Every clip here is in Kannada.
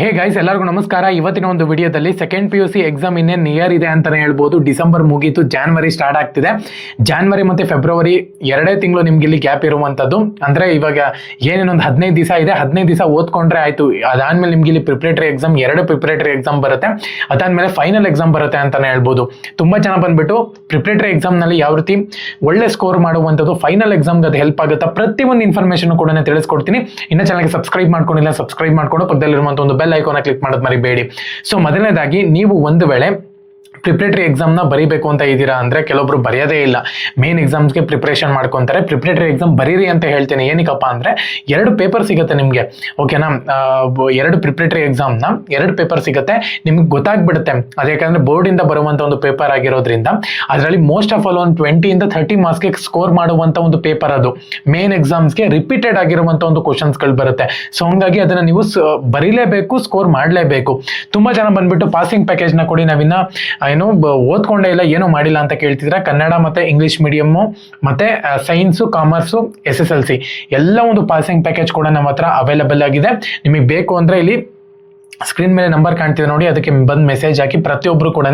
ಹೇ ಗೈಸ್ ಎಲ್ಲರಿಗೂ ನಮಸ್ಕಾರ. ಇವತ್ತಿನ ಒಂದು ವಿಡಿಯೋದಲ್ಲಿ second P U C exam ಇನ್ನೇನು ನಿಯರ್ ಇದೆ ಅಂತಾನೆ ಹೇಳ್ಬೋದು. ಡಿಸೆಂಬರ್ ಮುಗೀತು ಜಾನ್ವರಿ ಸ್ಟಾರ್ಟ್ ಆಗ್ತಿದೆ. ಜಾನ್ವರಿ ಮತ್ತೆ ಫೆಬ್ರವರಿ ಎರಡೇ ತಿಂಗಳು ನಿಮ್ಗೆ ಇಲ್ಲಿ ಗ್ಯಾಪ್ ಇರುವಂಥದ್ದು ಅಂದ್ರೆ ಇವಾಗ ಏನೇನೊಂದು ಹದಿನೈದು ದಿವಸ ಇದೆ, ಹದಿನೈದು ದಿವಸ ಓದ್ಕೊಂಡ್ರೆ ಆಯ್ತು. ಅದಾದಮೇಲೆ ನಿಮ್ಗೆ ಇಲ್ಲಿ ಪ್ರಿಪ್ರೇಟರಿ ಎಕ್ಸಾಮ್ ಎರಡು ಪ್ರಿಪ್ರೇಟರಿ ಎಕ್ಸಾಮ್ ಬರುತ್ತೆ. ಅದಾದಮೇಲೆ ಫೈನಲ್ ಎಕ್ಸಾಮ್ ಬರುತ್ತೆ ಅಂತಾನೆ ಹೇಳ್ಬೋದು. ತುಂಬಾ ಜನ ಬಂದ್ಬಿಟ್ಟು ಪ್ರಿಪ್ರೇಟರಿ ಎಕ್ಸಾಮ್ನಲ್ಲಿ ಯಾವ ರೀತಿ ಒಳ್ಳೆ ಸ್ಕೋರ್ ಮಾಡುವಂಥದ್ದು ಫೈನಲ್ ಎಕ್ಸಾಮ್ಗೆ ಅದು ಹೆಲ್ಪ್ ಆಗುತ್ತಾ ಒಂದು ಇನ್ಫಾರ್ಮೇಷನ್ ಕೂಡ ತಿಳಿಸ್ಕೊಡ್ತೀನಿ. ಇನ್ನೂ ಚಾನಲ್ಗೆ ಸಬ್ಸ್ಕ್ರೈಬ್ ಮಾಡ್ಕೊಂಡಿಲ್ಲ ಸಬ್ಸ್ಕ್ರೈಬ್ ಮಾಡ್ಕೊಂಡು ಪಕ್ಕದಲ್ಲಿರುವಂಥ ಒಂದು ಬೆಲ್ ಐಕಾನ ಕ್ಲಿಕ್ ಮಾಡೋದು ಮರಿಬೇಡಿ. ಸೊ ಮೊದಲನೇದಾಗಿ ನೀವು ಒಂದು ವೇಳೆ ಪ್ರಿಪ್ರೇಟರಿ ಎಕ್ಸಾಮ್ನ ಬರೀಬೇಕು ಅಂತ ಇದ್ದೀರಾ ಅಂದರೆ ಕೆಲವೊಬ್ರು ಬರೆಯೋದೇ ಇಲ್ಲ. ಮೇನ್ ಎಕ್ಸಾಮ್ಸ್ಗೆ ಪ್ರಿಪ್ರೇಷನ್ ಮಾಡ್ಕೊತಾರೆ. ಪ್ರಿಪ್ರೇಟರಿ ಎಕ್ಸಾಮ್ ಬರೀರಿ ಅಂತ ಹೇಳ್ತೀನಿ. ಏನಕ್ಕಪ್ಪ ಅಂದರೆ ಎರಡು ಪೇಪರ್ ಸಿಗುತ್ತೆ ನಿಮಗೆ. ಓಕೆನಾ ಎರಡು ಪ್ರಿಪ್ರೇಟರಿ ಎಕ್ಸಾಮ್ನ ಎರಡು ಪೇಪರ್ ಸಿಗುತ್ತೆ. ನಿಮ್ಗೆ ಗೊತ್ತಾಗ್ಬಿಡುತ್ತೆ. ಅದು ಯಾಕಂದರೆ ಬೋರ್ಡಿಂದ ಬರುವಂಥ ಒಂದು ಪೇಪರ್ ಆಗಿರೋದ್ರಿಂದ ಅದರಲ್ಲಿ ಮೋಸ್ಟ್ ಆಫ್ ಆಲ್ ಒಂದು ಟ್ವೆಂಟಿಯಿಂದ ಥರ್ಟಿ ಮಾರ್ಕ್ಸ್ಗೆ ಸ್ಕೋರ್ ಮಾಡುವಂಥ ಒಂದು ಪೇಪರ್ ಅದು. ಮೇನ್ ಎಕ್ಸಾಮ್ಸ್ಗೆ ರಿಪೀಟೆಡ್ ಆಗಿರುವಂಥ ಒಂದು ಕ್ವಶನ್ಸ್ಗಳು ಬರುತ್ತೆ. ಸೊ ಹಂಗಾಗಿ ಅದನ್ನು ನೀವು ಬರೀಲೇಬೇಕು ಸ್ಕೋರ್ ಮಾಡಲೇಬೇಕು. ತುಂಬ ಜನ ಬಂದ್ಬಿಟ್ಟು ಪಾಸಿಂಗ್ ಪ್ಯಾಕೇಜ್ನ ಕೊಡಿ ನಾವಿನ್ನ ಏನು ಓದ್ಕೊಂಡೇ ಇಲ್ಲ, ಏನೂ ಮಾಡಿಲ್ಲ ಅಂತ ಕೇಳ್ತಿದ್ರೆ ಕನ್ನಡ ಮತ್ತು ಇಂಗ್ಲೀಷ್ ಮೀಡಿಯಮ್ಮು ಮತ್ತು science commerce S S L C ಎಲ್ಲ ಒಂದು ಪಾಸಿಂಗ್ ಪ್ಯಾಕೇಜ್ ಕೂಡ ನಮ್ಮ ಹತ್ರ ಅವೈಲಬಲ್ ಆಗಿದೆ. ನಿಮಗೆ ಬೇಕು ಅಂದರೆ ಇಲ್ಲಿ ಸ್ಕ್ರೀನ್ ಮೇಲೆ ನಂಬರ್ ಕಾಣ್ತಿದೆ ನೋಡಿ, ಅದಕ್ಕೆ ಬಂದು ಮೆಸೇಜ್ ಹಾಕಿ ಪ್ರತಿಯೊಬ್ಬರು ಕೂಡ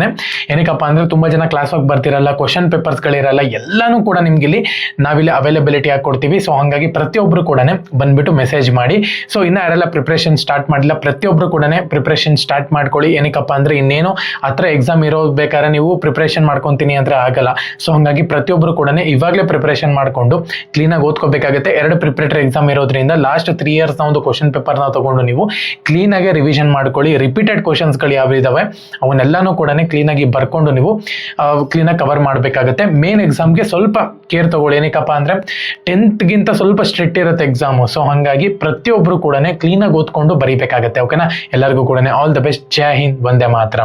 ಏನಕ್ಕಪ್ಪ ಅಂದರೆ ತುಂಬ ಜನ ಕ್ಲಾಸ್ ಹೋಗಿ ಬರ್ತಿರಲ್ಲ ಕ್ವಶನ್ ಪೇಪರ್ಸ್ಗಳಿರಲ್ಲ ಎಲ್ಲನೂ ಕೂಡ ನಿಮ್ಗೆ ಇಲ್ಲಿ ನಾವಿಲ್ಲಿ ಅವೈಲೇಬಿಲಿಟಿ ಆಗಿ ಕೊಡ್ತೀವಿ. ಸೊ ಹಾಗಾಗಿ ಪ್ರತಿಯೊಬ್ಬರು ಕೂಡ ಬಂದುಬಿಟ್ಟು ಮೆಸೇಜ್ ಮಾಡಿ. ಸೊ ಇನ್ನು ಯಾರೆಲ್ಲ ಪ್ರಿಪ್ರೇಷನ್ ಸ್ಟಾರ್ಟ್ ಮಾಡಿಲ್ಲ ಪ್ರತಿಯೊಬ್ಬರು ಕೂಡ ಪ್ರಿಪ್ರೇಷನ್ ಸ್ಟಾರ್ಟ್ ಮಾಡ್ಕೊಳ್ಳಿ. ಏನಕ್ಕಪ್ಪ ಅಂದರೆ ಇನ್ನೇನು ಹತ್ರ ಎಕ್ಸಾಮ್ ಇರೋ ಬೇಕಾದ್ರೆ ನೀವು ಪ್ರಿಪ್ರೇಷನ್ ಮಾಡ್ಕೊತೀನಿ ಅಂದರೆ ಆಗಲ್ಲ. ಸೊ ಹಾಗಾಗಿ ಪ್ರತಿಯೊಬ್ಬರು ಕೂಡ ಇವಾಗಲೇ ಪ್ರಿಪ್ರೇಷನ್ ಮಾಡಿಕೊಂಡು ಕ್ಲೀನಾಗಿ ಓದ್ಕೋಬೇಕಾಗುತ್ತೆ. ಎರಡು ಪ್ರಿಪ್ರೇಟರ್ ಎಕ್ಸಾಮ್ ಇರೋದ್ರಿಂದ ಲಾಸ್ಟ್ ತ್ರೀ ಇಯರ್ಸ್ನ ಒಂದು ಕ್ವಶನ್ ಪೇಪರ್ನ ತೊಗೊಂಡು ನೀವು ಕ್ಲೀನಾಗೆ ರಿವಿಷನ್ ಮಾಡ್ಕೊಳ್ಳಿ. ರಿಪೀಟೆಡ್ ಕ್ವಶನ್ಸ್ಗಳು ಯಾವಿದಾವೆ ಅವನ್ನೆಲ್ಲನೂ ಕೂಡ ಕ್ಲೀನಾಗಿ ಬರ್ಕೊಂಡು ನೀವು ಕ್ಲೀನಾಗಿ ಕವರ್ ಮಾಡಬೇಕಾಗುತ್ತೆ. ಮೇನ್ ಎಕ್ಸಾಮ್ಗೆ ಸ್ವಲ್ಪ ಕೇರ್ ತಗೊಳ್ಳಿ. ಏನಕ್ಕಪ್ಪ ಅಂದರೆ ಟೆಂತ್ಗಿಂತ ಸ್ವಲ್ಪ ಸ್ಟ್ರಿಕ್ಟ್ ಇರುತ್ತೆ ಎಕ್ಸಾಮು ಸೊ ಹಾಗಾಗಿ ಪ್ರತಿಯೊಬ್ಬರು ಕೂಡ ಕ್ಲೀನಾಗಿ ಓದ್ಕೊಂಡು ಬರೀಬೇಕಾಗುತ್ತೆ. ಓಕೆನಾ ಎಲ್ಲರಿಗೂ ಕೂಡ all the best Jai Hind ಒಂದೇ ಮಾತ್ರ